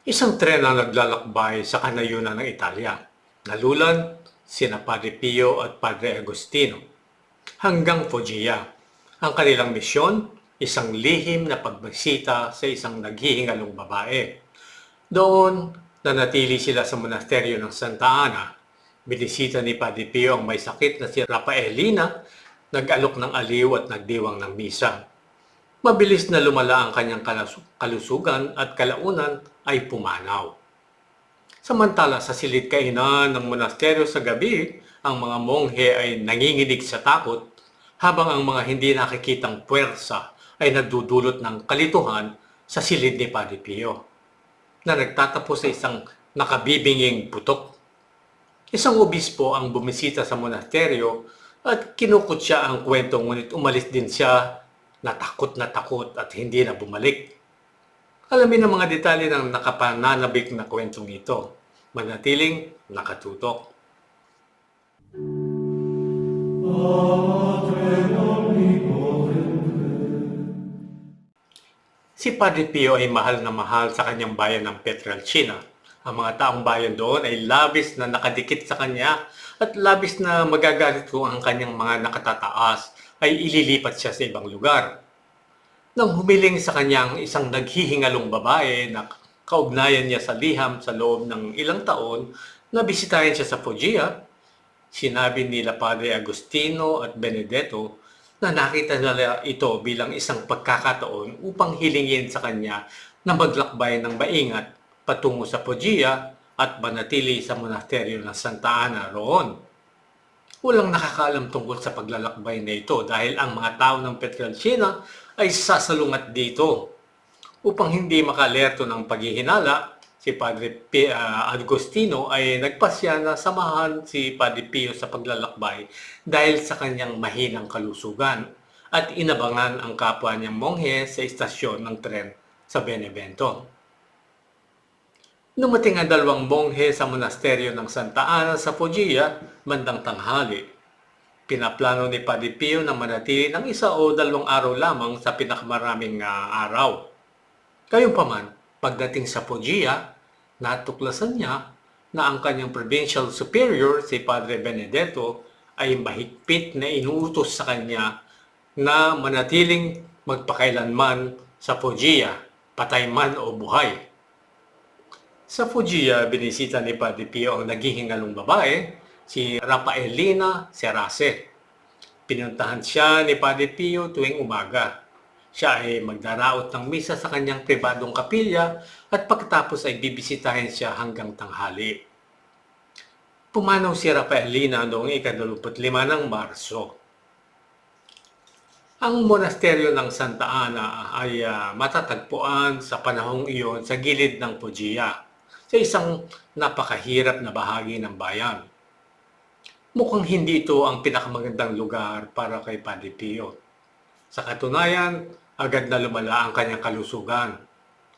Isang tren ang naglalakbay sa kanayunan ng Italia. Nalulan sina Padre Pio at Padre Agostino hanggang Foggia. Ang kanilang misyon, isang lihim na pagbisita sa isang naghihingalong babae. Doon, nanatili sila sa monasteryo ng Santa Ana. Binisita ni Padre Pio ang may sakit na si Rafaelina, nag-alok ng aliw at nagdiwang ng misa. Mabilis na lumala ang kanyang kalusugan at kalaunan ay pumanaw. Samantala sa silid kainan ng monasteryo sa gabi, ang mga monghe ay nanginginig sa takot habang ang mga hindi nakikitang puwersa ay nagdudulot ng kalituhan sa silid ni Padre Pio na nagtatapos sa isang nakabibinging putok. Isang obispo ang bumisita sa monasteryo at kinukot siya ang kwento ngunit umalis din siya na takot na takot at hindi na bumalik. Alamin ang mga detalye ng nakapananabik na kwentong ito. Manatiling nakatutok. Si Padre Pio ay mahal na mahal sa kanyang bayan ng Petralcina. Ang mga taong bayan doon ay labis na nakadikit sa kanya at labis na magagalit kung ang kanyang mga nakatataas ay ililipat siya sa ibang lugar. Nang humiling sa kanyang isang naghihingalong babae na kaugnayan niya sa liham sa loob ng ilang taon na bisitahin siya sa Foggia, sinabi nila Padre Agustino at Benedetto na nakita nila ito bilang isang pagkakataon upang hilingin sa kanya na maglakbay ng maingat patungo sa Foggia at manatili sa monasteryo ng Santa Ana roon. Walang nakakaalam tungkol sa paglalakbay na ito dahil ang mga tao ng Petralcina ay sasalungat dito. Upang hindi makalerto ng paghihinala, si Padre P- ah, Agostino ay nagpasya na samahan si Padre Pio sa paglalakbay dahil sa kanyang mahinang kalusugan at inabangan ang kapwa niyang monghe sa istasyon ng tren sa Benevento. Numating ang dalawang monghe sa monasteryo ng Santa Ana sa Foggia bandang tanghali. Pinaplano ni Padre Pio na manatili ng isa o dalawang araw lamang sa pinakamaraming ah, araw. Gayunpaman, pagdating sa Foggia, natuklasan niya na ang kanyang provincial superior, si Padre Benedetto, ay mahigpit na inuutos sa kanya na manatiling magpakailanman sa Foggia, patay man o buhay. Sa Foggia, binisita ni Padre Pio ang naghihingalong babae, si Rafaelina Serase. Pinuntahan siya ni Padre Pio tuwing umaga. Siya ay magdaraot ng misa sa kanyang pribadong kapilya at pagkatapos ay bibisitahin siya hanggang tanghali. Pumanaw si Rafaelina noong ika-25 ng Marso. Ang monasteryo ng Santa Ana ay ah, matatagpuan sa panahong iyon sa gilid ng Foggia, sa isang napakahirap na bahagi ng bayan. Mukhang hindi ito ang pinakamagandang lugar para kay Padre Pio. Sa katunayan, agad na lumala ang kanyang kalusugan.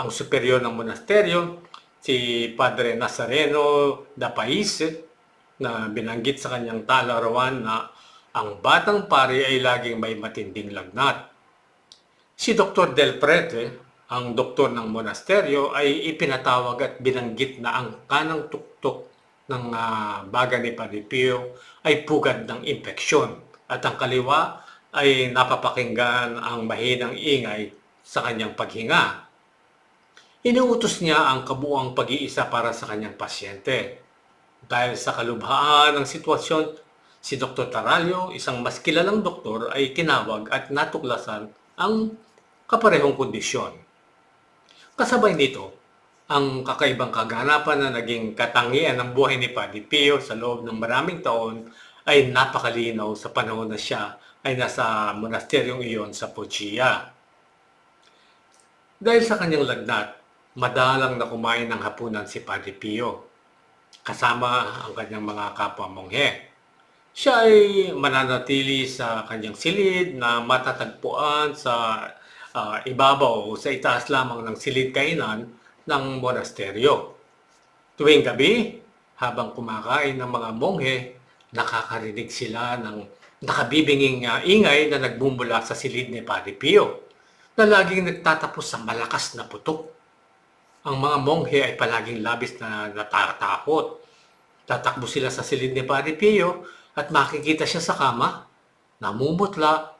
Ang superior ng monasteryo, si Padre Nazareno da Pais, na binanggit sa kanyang talarawan na ang batang pari ay laging may matinding lagnat. Si Dr. Del Prete, ang doktor ng monasteryo, ay ipinatawag at binanggit na ang kanang tuktok ng ah, baga ni Padre Pio ay pugad ng impeksyon at ang kaliwa ay napapakinggan ang mahinang ingay sa kanyang paghinga. Inuutos niya ang kabuang pag-iisa para sa kanyang pasyente. Dahil sa kalubhaan ng sitwasyon, si Dr. Taralio, isang mas kilalang doktor, ay tinawag at natuklasan ang kaparehong kondisyon. Kasabay nito, ang kakaibang kaganapan na naging katangian ng buhay ni Padre Pio sa loob ng maraming taon ay napakalinaw sa panahon na siya ay nasa monasteryong iyon sa Foggia. Dahil sa kanyang lagnat, madalang na kumain ng hapunan si Padre Pio, kasama ang kanyang mga kapwa monghe. Siya ay mananatili sa kanyang silid na matatagpuan sa ah, ibabaw sa itaas lamang ng silid kainan ng monasteryo. Tuwing gabi, habang kumakain ng mga monghe, nakakarinig sila ng nakabibinging ah, ingay na nagbumula sa silid ni Padre Pio, na laging nagtatapos sa malakas na putok. Ang mga monghe ay palaging labis na natatakot. Tatakbo sila sa silid ni Padre Pio at makikita siya sa kama, namumutla,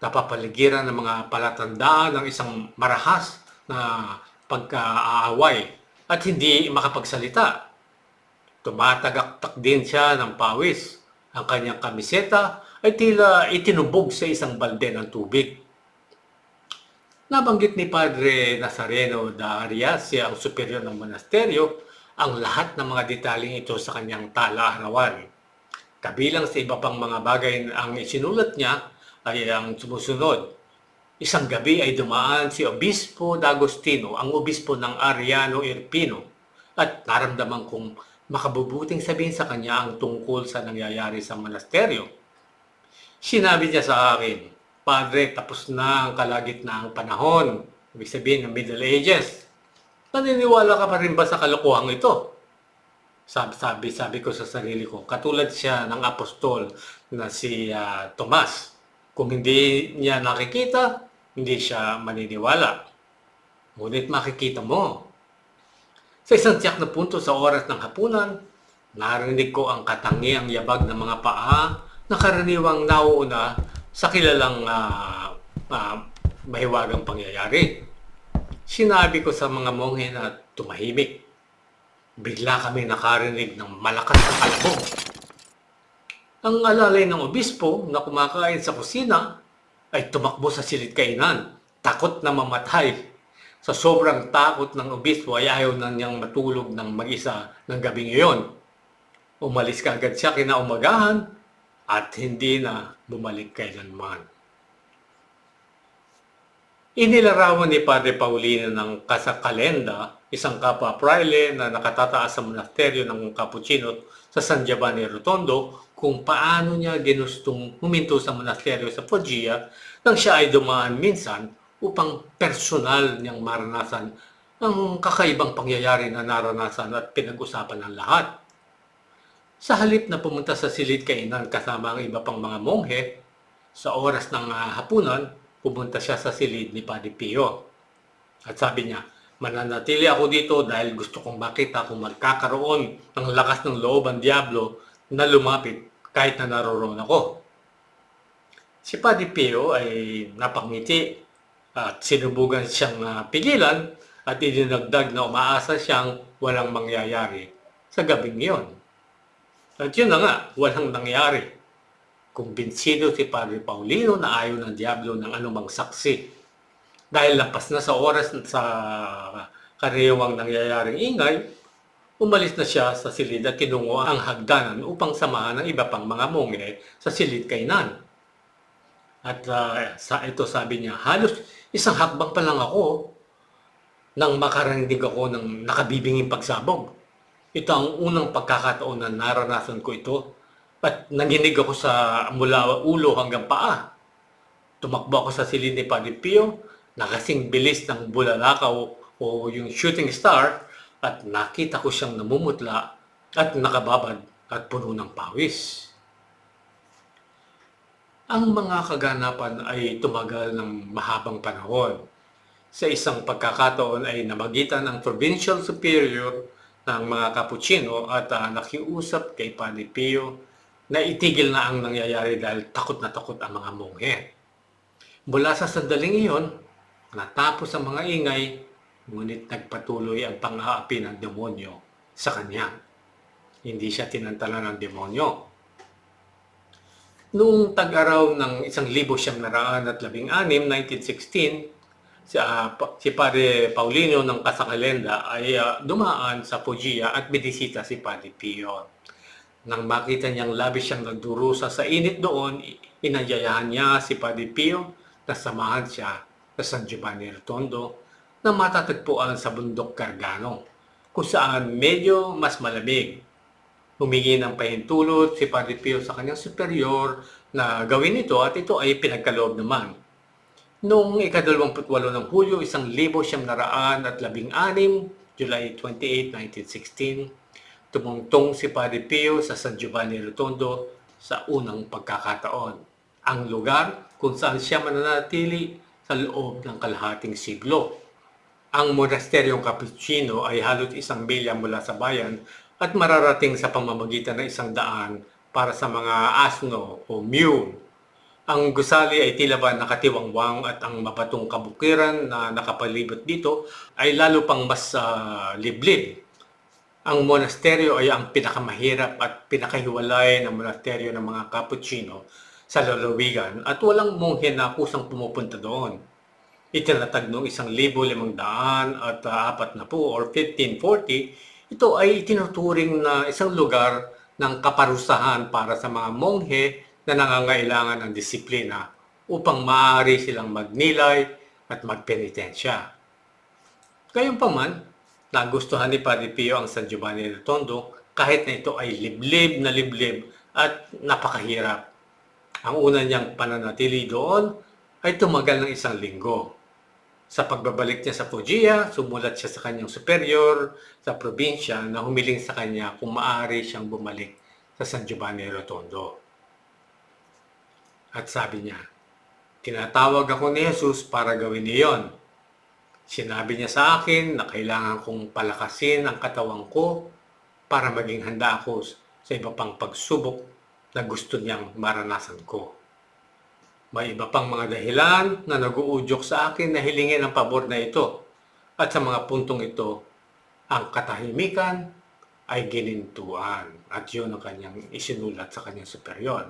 napapaligiran ng mga palatandaan ng isang marahas na pagkaaaway at hindi makapagsalita. Tumatagaktak din siya ng pawis. Ang kanyang kamiseta ay tila itinubog sa isang balde ng tubig. Nabanggit ni Padre Nazareno da Arias, ang superior ng monasteryo, ang lahat ng mga detalye ito sa kanyang tala-arawan. Kabilang sa iba pang mga bagay ang isinulat niya ay ang sumusunod. Isang gabi ay dumaan si Obispo D'Agostino, ang obispo ng Ariano Irpino, at naramdaman kong makabubuting sabihin sa kanya ang tungkol sa nangyayari sa monasteryo. Sinabi niya sa akin, Padre, tapos na ang kalagitnaang panahon, ibig sabihin ng Middle Ages. Naniniwala ka pa rin ba sa kalokohang ito? Sabi, sabi, sabi ko sa sarili ko, katulad siya ng apostol na si ah, Tomas. Kung hindi niya nakikita, hindi siya maniniwala. Ngunit makikita mo. Sa isang tiyak na punto sa oras ng hapunan, narinig ko ang katangiang yabag ng mga paa na karaniwang nauuna sa kilalang ah, ah, mahiwagang pangyayari. Sinabi ko sa mga monghe na tumahimik. Bigla kami nakarinig ng malakas na kalabog. Ang alalay ng obispo na kumakain sa kusina ay tumakbo sa silid kainan, takot na mamatay. Sa sobrang takot ng obispo ay ayaw na niyang matulog ng mag-isa ng gabing iyon. Umalis ka agad siya kinaumagahan at hindi na bumalik kailanman. Inilarawan ni Padre Paulino ng Casakalenda, isang kapwa praile na nakatataas sa monasteryo ng Capuchino sa San Giovanni Rotondo, kung paano niya ginustong huminto sa monasteryo sa Foggia nang siya ay dumaan minsan upang personal niyang maranasan ang kakaibang pangyayari na naranasan at pinag-usapan ng lahat. Sa halip na pumunta sa silid kainan kasama ang iba pang mga monghe, sa oras ng ah, hapunan, pumunta siya sa silid ni Padre Pio. At sabi niya, mananatili ako dito dahil gusto kong makita kung magkakaroon ng lakas ng loob ang Diablo na lumapit kahit na naroon ako. Si Padre Pio ay napangiti at sinubugan siyang ah, pigilan at idinagdag na umaasa siyang walang mangyayari sa gabing iyon. At yun na nga, walang nangyari. Kumbinsido si Padre Paulino na ayaw ng Diablo ng anumang saksi. Dahil lampas na sa oras sa karaniwang nangyayaring ingay, umalis na siya sa silid at tinungo ang hagdanan upang samahan ng iba pang mga monghe sa silid kainan. At ah, sa ito sabi niya, halos isang hakbang pa lang ako nang makarinig ako ng nakabibinging pagsabog. Ito ang unang pagkakataon na naranasan ko ito at nanginig ako sa mula ulo hanggang paa. Tumakbo ako sa silid ni Padre Pio, nakasing bilis ng bulalakaw o yung shooting star at nakita ko siyang namumutla at nakababad at puno ng pawis. Ang mga kaganapan ay tumagal ng mahabang panahon. Sa isang pagkakataon ay namagitan ang provincial superior ng mga Capuchino at ah, nakiusap kay Padre Pio na itigil na ang nangyayari dahil takot na takot ang mga monghe. Mula sa sandaling iyon, natapos ang mga ingay, ngunit nagpatuloy ang pang-aapi ng demonyo sa kanya. Hindi siya tinantala ng demonyo. Noong tag-araw ng isang libo siyam naraan at labing anim, 1916, si, pa- si Padre Paulino ng Casakalenda ay ah, dumaan sa Foggia at bidisita si Padre Pio. Nang makita niyang labis siyang nagdurusa sa init doon, i- inayayahan niya si Padre Pio na samahan siya sa San Giovanni Rotondo na matatagpuan sa bundok Gargano, kung saan medyo mas malamig. Humingi ng pahintulot si Padre Pio sa kanyang superior na gawin ito at ito ay pinagkaloob naman. Noong ikadalawamputwalo ng Hulyo, isang libo siyam naraan at labing anim, July 28, 1916, tumungtong si Padre Pio sa San Giovanni Rotondo sa unang pagkakataon. Ang lugar kung saan siya mananatili sa loob ng kalahating siglo. Ang monasteryong Capuchino ay halos isang milya mula sa bayan at mararating sa pamamagitan ng isang daan para sa mga asno o mule. Ang gusali ay tila ba nakatiwangwang at ang mabatong kabukiran na nakapalibot dito ay lalo pang mas ah, liblib. Ang monasteryo ay ang pinakamahirap at pinakahiwalay na monasteryo ng mga Capuchino sa lalawigan at walang monghe na kusang pumupunta doon. Itinatag noong isang libo limang daan at ah, apat na po or 1540, ito ay tinuturing na isang lugar ng kaparusahan para sa mga monghe na nangangailangan ng disiplina upang maaari silang magnilay at magpenitensya. Gayunpaman, nagustuhan ni Padre Pio ang San Giovanni del Tondo kahit na ito ay liblib na liblib at napakahirap. Ang una niyang pananatili doon ay tumagal ng isang linggo. Sa pagbabalik niya sa Foggia, sumulat siya sa kanyang superior sa probinsya na humiling sa kanya kung maaari siyang bumalik sa San Giovanni Rotondo. At sabi niya, tinatawag ako ni Jesus para gawin niyon. Sinabi niya sa akin na kailangan kong palakasin ang katawan ko para maging handa ako sa iba pang pagsubok na gusto niyang maranasan ko. May iba pang mga dahilan na naguudyok sa akin na hilingin ang pabor na ito. At sa mga puntong ito, ang katahimikan ay ginintuan. At yun ang kanyang isinulat sa kanyang superior.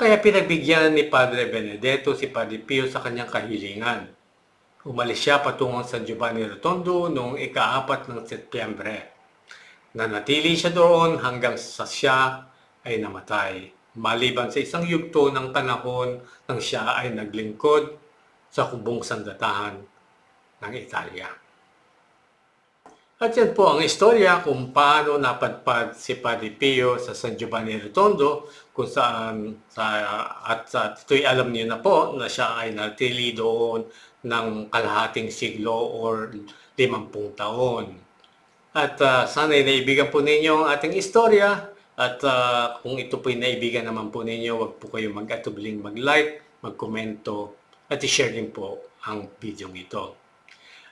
Kaya pinagbigyan ni Padre Benedetto si Padre Pio sa kanyang kahilingan. Umalis siya patungong San Giovanni Rotondo noong ika-apat ng Setyembre. Nanatili siya doon hanggang sa siya ay namatay. Maliban sa isang yugto ng panahon nang siya ay naglingkod sa kubong sandatahan ng Italia. At yan po ang istorya kung paano napadpad si Padre Pio sa San Giovanni Rotondo kung saan sa, at sa ito'y alam niyo na po na siya ay natili doon ng kalahating siglo or limampung taon. At uh, sana'y naibigan po ninyo ang ating istorya at ah, kung ito po'y naibigan naman po ninyo, wag po kayo mag-atubiling mag-like, mag-komento at i-share din po ang video ito.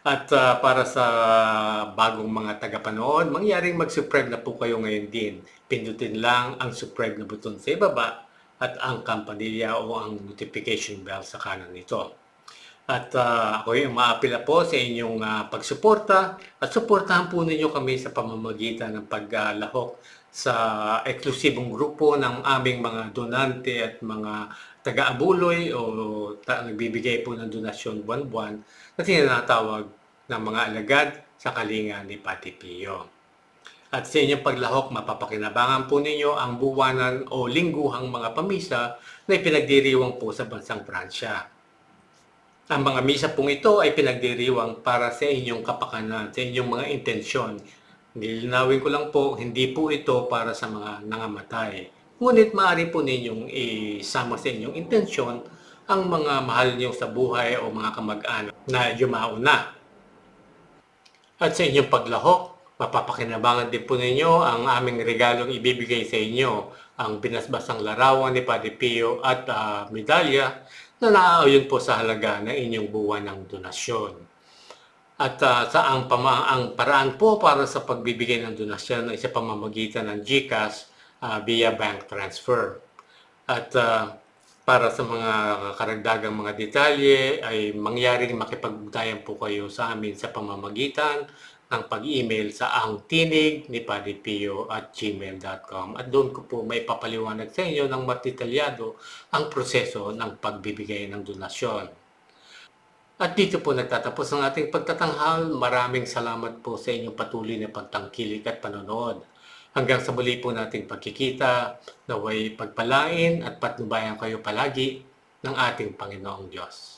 At ah, para sa bagong mga tagapanood, mangyaring mag-subscribe na po kayo ngayon din. Pindutin lang ang subscribe na button sa ibaba at ang kampanilya o ang notification bell sa kanan nito. At ah, ako yung umaapila po sa inyong ah, pagsuporta at suportahan po ninyo kami sa pamamagitan ng paglalahok sa eksklusibong grupo ng aming mga donante at mga taga-abuloy o ta- nagbibigay po ng donasyon buwan-buwan na tinatawag ng mga alagad sa kalinga ni Pati Pio. At sa inyong paglahok, mapapakinabangan po ninyo ang buwanan o lingguhang mga pamisa na ipinagdiriwang po sa bansang Pransya. Ang mga misa pong ito ay pinagdiriwang para sa inyong kapakanan, sa inyong mga intensyon. Nilinawin ko lang po, hindi po ito para sa mga nangamatay. Ngunit maaari po ninyong isama sa inyong intensyon ang mga mahal niyo sa buhay o mga kamag-anak na yumao na. At sa inyong paglahok, mapapakinabangan din po ninyo ang aming regalong ibibigay sa inyo, ang binasbasang larawan ni Padre Pio at ah, medalya na naaayon po sa halaga ng inyong buwan ng donasyon. At ah, sa ang, pama, ang paraan po para sa pagbibigay ng donasyon ay sa pamamagitan ng GCash ah, via bank transfer. At ah, para sa mga karagdagang mga detalye ay mangyaring makipag-ugnayan po kayo sa amin sa pamamagitan ng pag-email sa ang tinig ni Padre Pio at gmail.com at doon ko po may papaliwanag sa inyo ng matitalyado ang proseso ng pagbibigay ng donasyon. At dito po nagtatapos ang ating pagtatanghal. Maraming salamat po sa inyong patuloy na pagtangkilik at panonood. Hanggang sa muli po nating pagkikita, naway pagpalain at patnubayan kayo palagi ng ating Panginoong Diyos.